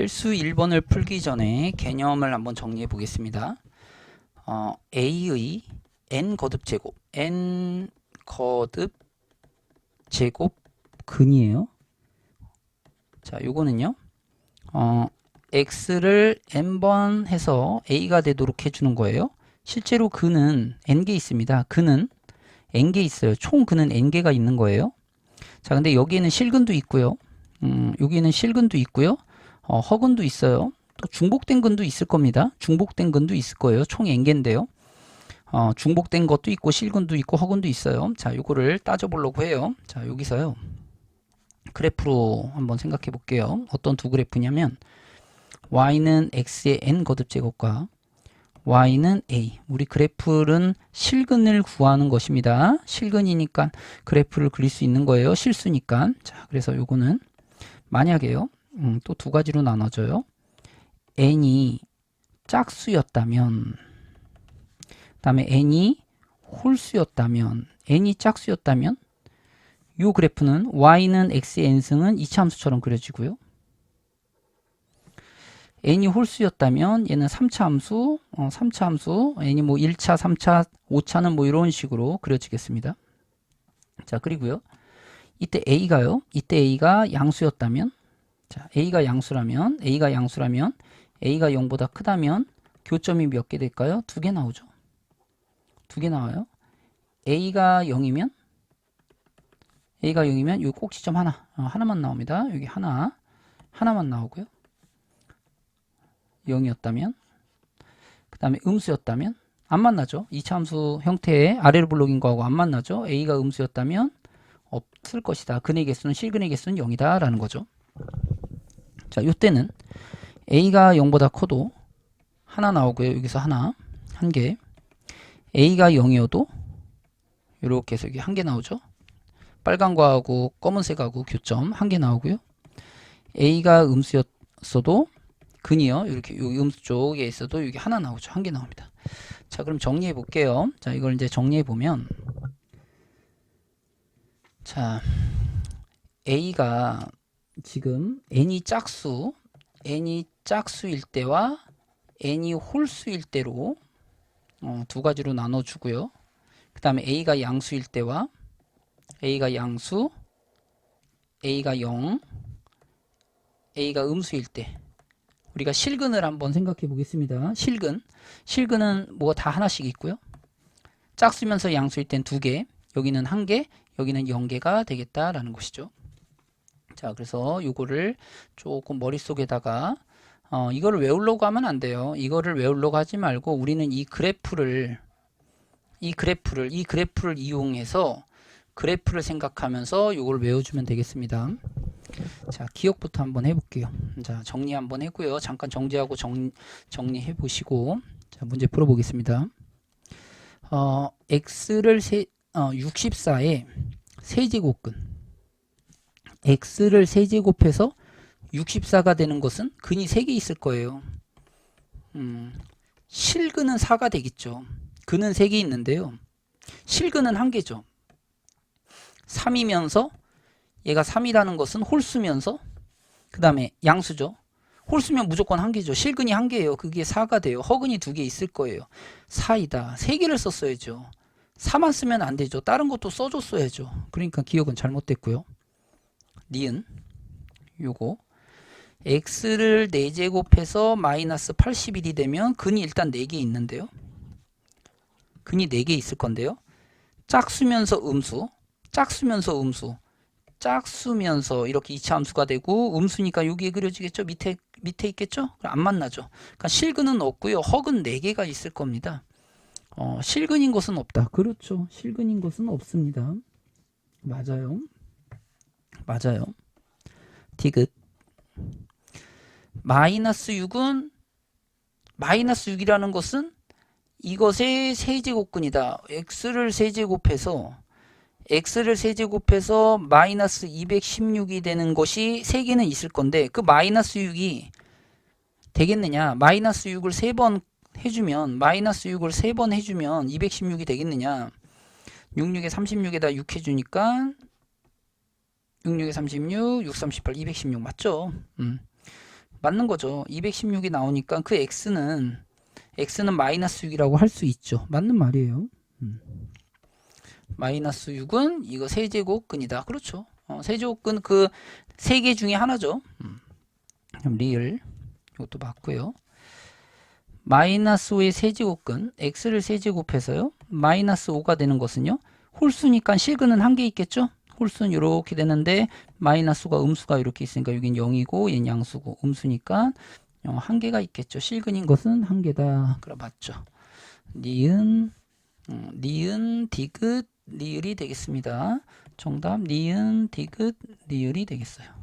필수 1번을 풀기 전에 개념을 한번 정리해 보겠습니다. 어, A의 n 거듭 제곱, n 거듭 제곱 근이에요. 자, 요거는요. 어, x를 n번 해서 a가 되도록 해주는 거예요. 실제로 근은 n개 있습니다. 근은 n개 있어요. 총 근은 n개가 있는 거예요. 자, 근데 여기에는 실근도 있고요. 음, 여기는 실근도 있고요. 어, 허근도 있어요. 또 중복된 근도 있을 겁니다. 중복된 근도 있을 거예요. 총 n개인데요. 어, 중복된 것도 있고 실근도 있고 허근도 있어요. 자, 요거를 따져보려고 해요. 자, 여기서요. 그래프로 한번 생각해 볼게요. 어떤 두 그래프냐면 y는 x의 n 거듭 제곱과 y는 a. 우리 그래프는 실근을 구하는 것입니다. 실근이니까 그래프를 그릴 수 있는 거예요. 실수니까. 자, 그래서 요거는 만약에요. 음, 또 두 가지로 나눠져요. n이 짝수였다면 그 다음에 n이 홀수였다면 n이 짝수였다면 요 그래프는 y는 x의 n승은 이차함수처럼 그려지고요. n이 홀수였다면 얘는 3차 함수, 어, 3차 함수, n이 뭐 1차, 3차, 5차는 뭐 이런 식으로 그려지겠습니다. 자, 그리고요. 이때 a가요. 이때 a가 양수였다면 자, a가 양수라면 a가 양수라면 a가 0보다 크다면 교점이 몇 개 될까요? 두 개 나오죠. 두 개 나와요. a가 0이면 a가 0이면 요 꼭지점 하나 어, 하나만 나옵니다. 여기 하나 하나만 나오고요. 0이었다면 그 다음에 음수였다면 안 만나죠. 이차함수 형태의 아래로 블록인 거하고 안 만나죠. a가 음수였다면 없을 것이다. 근의 개수는 실근의 개수는 0이다 라는 거죠. 자, 요때는 a가 0보다 커도 하나 나오고요. 여기서 하나 한 개. a가 0이어도 이렇게 해서 여기 한 개 나오죠. 빨간 거하고 검은색하고 교점 한 개 나오고요. a가 음수였어도 근이요. 이렇게 요 음수 쪽에 있어도 여기 하나 나오죠. 한 개 나옵니다. 자, 그럼 정리해 볼게요. 자, 이걸 이제 정리해 보면 자, a가 지금 n이 짝수, n이 짝수일 때와 n이 홀수일 때로 어, 두 가지로 나눠 주고요. 그 다음에 a가 양수일 때와 a가 양수, a가 0, a가 음수일 때 우리가 실근을 한번 생각해 보겠습니다. 실근. 실근은 뭐다 하나씩 있고요. 짝수면서 양수일 땐 두 개, 여기는 한 개, 여기는 0개가 되겠다라는 것이죠. 자, 그래서 요거를 조금 머릿속에다가 어, 이거를 외우려고 하면 안 돼요. 이거를 외우려고 하지 말고 우리는 이 그래프를 이 그래프를 이 그래프를 이용해서 그래프를 생각하면서 요걸 외워주면 되겠습니다. 자, 기억부터 한번 해볼게요. 자, 정리 한번 했고요. 잠깐 정지하고 정, 정리해 보시고 자, 문제 풀어보겠습니다. 어, x를 세, 어, 64에 세제곱근 x를 세제곱해서 64가 되는 것은 근이 3개 있을 거예요. 음, 실근은 4가 되겠죠. 근은 3개 있는데요. 실근은 1개죠. 3이면서 얘가 3이라는 것은 홀수면서 그 다음에 양수죠. 홀수면 무조건 한 개죠. 실근이 한 개예요. 그게 4가 돼요. 허근이 두개 있을 거예요. 4이다. 3개를 썼어야죠. 4만 쓰면 안 되죠. 다른 것도 써줬어야죠. 그러니까 기억은 잘못됐고요. 니은 요거 x를 4제곱해서 마이너스 81이 되면 근이 일단 4개 있는데요. 근이 4개 있을 건데요. 짝수면서 음수, 짝수면서 음수, 짝수면서 이렇게 이차 함수가 되고 음수니까 여기에 그려지겠죠? 밑에 밑에 있겠죠? 안 만나죠. 그러니까 실근은 없고요. 허근 4개가 있을 겁니다. 어, 실근인 것은 없다. 그렇죠. 실근인 것은 없습니다. 맞아요. 맞아요. 디귿. 마이너스 6은 마이너스 6이라는 것은 이것의 세제곱근이다. x를 세제곱해서 x를 세제곱해서 마이너스 216이 되는 것이 3개는 있을 건데 그 마이너스 6이 되겠느냐 마이너스 6을 3번 해주면 마이너스 6을 3번 해주면 216이 되겠느냐 66에 36에다 6 해주니까 66에 36, 6, 38, 216 맞죠? 음. 맞는 거죠. 216이 나오니까 그 x는 x는 마이너스 6이라고 할 수 있죠. 맞는 말이에요. 음. 마이너스 6은 이거 세제곱근이다. 그렇죠. 어, 세제곱근 그 세 개 중에 하나죠. 음. 리을 이것도 맞고요. 마이너스 5의 세제곱근 x를 세제곱해서요. 마이너스 5가 되는 것은요. 홀수니까 실근은 한 개 있겠죠. 홀수는 이렇게 되는데 마이너스가 음수가 이렇게 있으니까 여긴 0이고 얘는 양수고 음수니까 어, 한 개가 있겠죠. 실근인 것은 한 개다. 그럼 맞죠. 니은 음, 니은 디귿 리을이 되겠습니다. 정답 니은 디귿 리을이 되겠어요.